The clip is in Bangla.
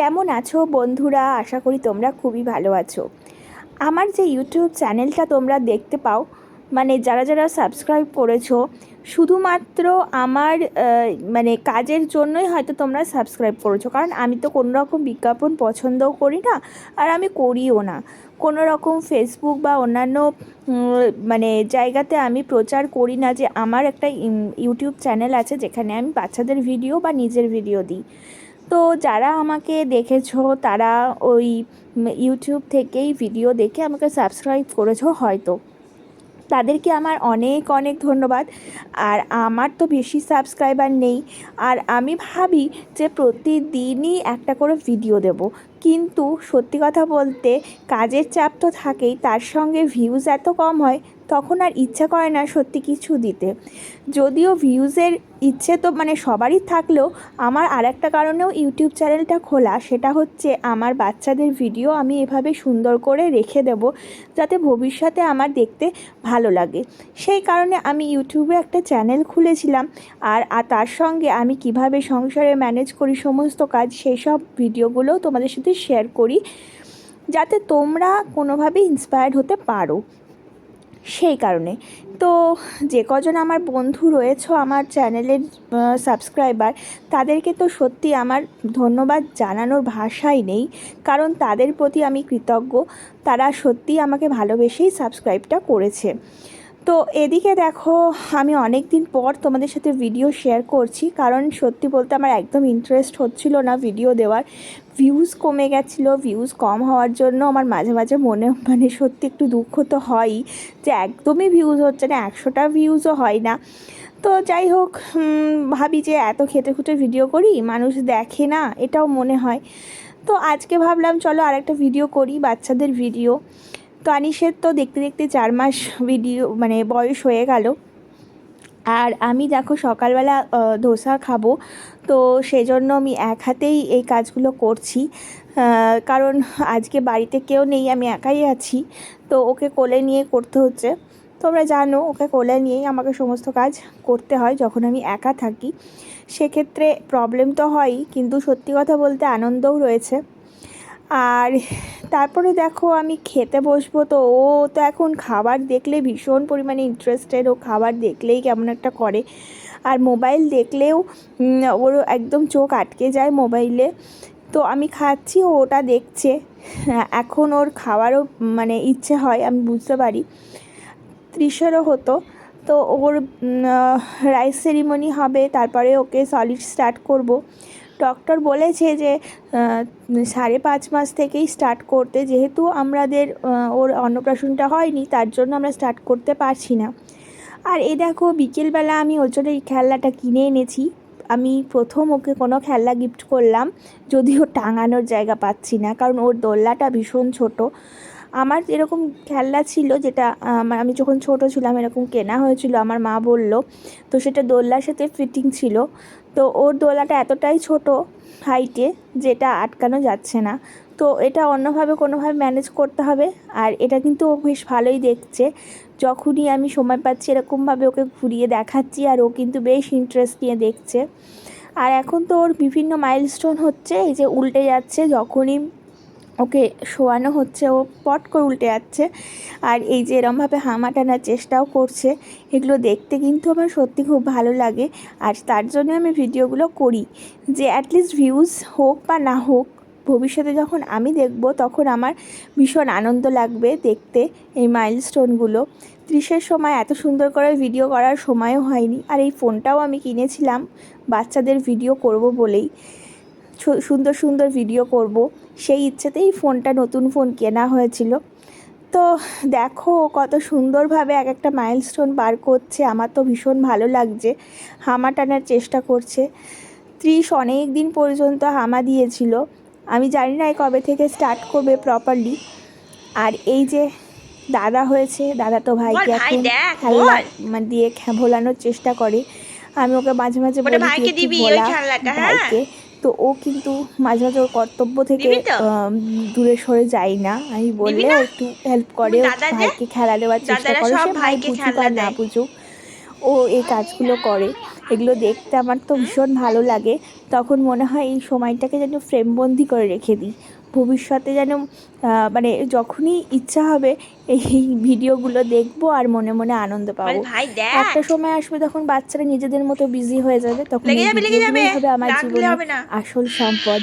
কেমন আছো বন্ধুরা? আশা করি তোমরা খুবই ভালো আছো। আমার যে ইউটিউব চ্যানেলটা তোমরা দেখতে পাও মানে যারা যারা সাবস্ক্রাইব করেছ, শুধুমাত্র আমার মানে কাজের জন্যই হয়তো তোমরা সাবস্ক্রাইব করেছ। কারণ আমি তো কোনো রকম বিজ্ঞাপন পছন্দও করি না, আর আমি করিও না। কোনো রকম ফেসবুক বা অন্যান্য মানে জায়গাতে আমি প্রচার করি না যে আমার একটা ইউটিউব চ্যানেল আছে যেখানে আমি বাচ্চাদের ভিডিও বা নিজের ভিডিও দিই। তো যারা আমাকে দেখেছ, তারা ওই ইউটিউব থেকেই ভিডিও দেখে আমাকে সাবস্ক্রাইব করেছ হয়তো। তাদেরকে আমার অনেক অনেক ধন্যবাদ। আর আমার তো বেশি সাবস্ক্রাইবার নেই। আর আমি ভাবি যে প্রতিদিনই একটা করে ভিডিও দেব। কিন্তু সত্যি কথা বলতে কাজের চাপ তো থাকেই, তার সঙ্গে ভিউজ এত কম হয় তখন আর ইচ্ছা করে না সত্যি কিছু দিতে। যদিও ভিউজের ইচ্ছে তো মানে সবারই থাকলেও আমার আর একটা কারণেও ইউটিউব চ্যানেলটা খোলা, সেটা হচ্ছে আমার বাচ্চাদের ভিডিও আমি এভাবে সুন্দর করে রেখে দেব যাতে ভবিষ্যতে আমার দেখতে ভালো লাগে। সেই কারণে আমি ইউটিউবে একটা চ্যানেল খুলেছিলাম আর তার সঙ্গে আমি কীভাবে সংসারে ম্যানেজ করি সমস্ত কাজ, সেই সব ভিডিওগুলোও তোমাদের সাথে শেয়ার করি। যাতে তোমরা কোনোভাবে ইন্সপায়ার্ড হতে পারো। সেই কারণে। তো যে কজন আমার বন্ধু রয়েছে, আমার চ্যানেলের সাবস্ক্রাইবার তাদেরকে তো সত্যি আমার ধন্যবাদ জানানোর ভাষাই নেই। কারণ তাদের প্রতি আমি কৃতজ্ঞ। তারা সত্যি আমাকে ভালোবেসেই সাবস্ক্রাইবটা করেছে। তো এদিকে দেখো, আমি অনেক দিন পর তোমাদের সাথে ভিডিও শেয়ার করছি। কারণ সত্যি বলতে আমার একদম ইন্টারেস্ট হচ্ছিল না ভিডিও দেওয়ার। ভিউজ কমে গেছিল ভিউজ কম হওয়ার জন্য আমার মাঝে মাঝে মনে মানে সত্যি একটু দুঃখ তো হয়ই যে একদমই ভিউজ হচ্ছে না, একশোটা ভিউজও হয় না। তো যাই হোক ভাবি যে এত খেতে খুঁটে ভিডিও করি, মানুষ দেখে না, এটাও মনে হয়। তো আজকে ভাবলাম, চলো আরেকটা ভিডিও করি, বাচ্চাদের ভিডিও তো আনিসের তো দেখতে দেখতে চার মাস ভিডিও মানে বয়স হয়ে গেল। আর আমি দেখো সকালবেলা ধোসা খাব, তো সেজন্য আমি এক হাতেই এই কাজগুলো করছি। কারণ আজকে বাড়িতে কেউ নেই, আমি একাই আছি, তো ওকে কোলে নিয়ে করতে হচ্ছে। তোমরা জানো, ওকে কোলে নিয়েই আমাকে সমস্ত কাজ করতে হয় যখন আমি একা থাকি। সেক্ষেত্রে প্রবলেম তো হয়ই, কিন্তু সত্যি কথা বলতে আনন্দও রয়েছে। আর তারপরে দেখো আমি খেতে বসবো, তো ও তো এখন খাবার দেখলে ভীষণ পরিমাণে ইন্টারেস্টেড ও খাবার দেখলেই কেমন একটা করে। আর মোবাইল দেখলেও ওর একদম চোখ আটকে যায় মোবাইলে তো আমি খাচ্ছি, ও ওটা দেখছে। এখন ওর খাওয়ারও মানে ইচ্ছে হয়, আমি বুঝতে পারি। ত্রিশেরও হতো। তো ওর রাইস সেরিমনি হবে, তারপরে ওকে সলিড স্টার্ট করব। ডক্টর বলেছে যে সাড়ে পাঁচ মাস থেকেই স্টার্ট করতে। যেহেতু আমাদের ওর অন্নপ্রাশনটা হয়নি, তার জন্য আমরা স্টার্ট করতে পারছি না। আর এই দেখো, বিকেলবেলা আমি ওর জন্য এই খেলনাটা কিনে এনেছি। আমি প্রথম ওকে কোনো খেলনা গিফট করলাম, যদিও টাঙানোর জায়গা পাচ্ছি না, কারণ ওর দোলনাটা ভীষণ ছোট। আমার এরকম খেলনা ছিল, যেটা আমার, আমি যখন ছোট ছিলাম, এরকম কেনা হয়েছিল, আমার মা বলল। তো সেটা দোলনার সাথে ফিটিং ছিল। তো ওর দোলাটা এতটাই ছোট হাইটে যেটা আটকানো যাচ্ছে না। তো এটা অন্যভাবে কোনোভাবে ম্যানেজ করতে হবে আর এটা কিন্তু ও বেশ ভালোই দেখছে। যখনই আমি সময় পাচ্ছি এরকমভাবে ওকে ঘুরিয়ে দেখাচ্ছি আর ও কিন্তু বেশ ইন্টারেস্ট নিয়ে দেখছে। আর এখন তো ওর বিভিন্ন মাইলস্টোন হচ্ছে, এই যে উল্টে যাচ্ছে, যখনই ওকে শোয়ানো হচ্ছে, ও পট করে উল্টে যাচ্ছে। আর এই যে এরমভাবে হামা টানার চেষ্টাও করছে, এগুলো দেখতে কিন্তু আমার সত্যি খুব ভালো লাগে। আর তার জন্য আমি ভিডিওগুলো করি, যে অ্যাটলিস্ট ভিউজ হোক বা না হোক, ভবিষ্যতে যখন আমি দেখব, তখন আমার ভীষণ আনন্দ লাগবে দেখতে এই মাইলস্টোনগুলো ত্রিশের সময় এত সুন্দর করে ভিডিও করার সময়ও হয়নি, আর এই ফোনটাও আমি কিনেছিলাম, বাচ্চাদের ভিডিও করব বলেই। সুন্দর সুন্দর ভিডিও করব। সেই ইচ্ছেতেই ফোনটা নতুন ফোন কেনা হয়েছিল। তো দেখো কত সুন্দরভাবে এক একটা মাইলস্টোন পার করছে। আমার তো ভীষণ ভালো লাগছে। হামা টানার চেষ্টা করছে। ত্রিশ অনেক দিন পর্যন্ত হামা দিয়েছিল। আমি জানি না কবে থেকে স্টার্ট করবে প্রপারলি আর এই যে দাদা হয়েছে দাদা তো ভাইকে এখন দেখ, মানে দিয়ে ভোলানোর চেষ্টা করে। আমি ওকে মাঝে মাঝে বলি ভাইকে তো ও কিন্তু মাঝে মাঝে ওর কর্তব্য থেকে দূরে সরে যায় না। আমি বললে একটু হেল্প করে? ভাইকে খেলা দেওয়ার চেষ্টা করে সব সে ভাই ভাইকে বুঝুক আর না। বুঝুক ও এই কাজগুলো করে। এগুলো দেখতে আমার তো ভীষণ ভালো লাগে। তখন মনে হয় এই সময়টাকে যেন ফ্রেমবন্দি করে রেখে দিই। ভবিষ্যতে যেন আহ, মানে যখনই ইচ্ছা হবে এই ভিডিওগুলো দেখব আর মনে মনে আনন্দ পাবো। একটা সময় আসবে তখন বাচ্চারা নিজেদের মতো বিজি হয়ে যাবে তখন হবে আমার জীবনে আসল সম্পদ।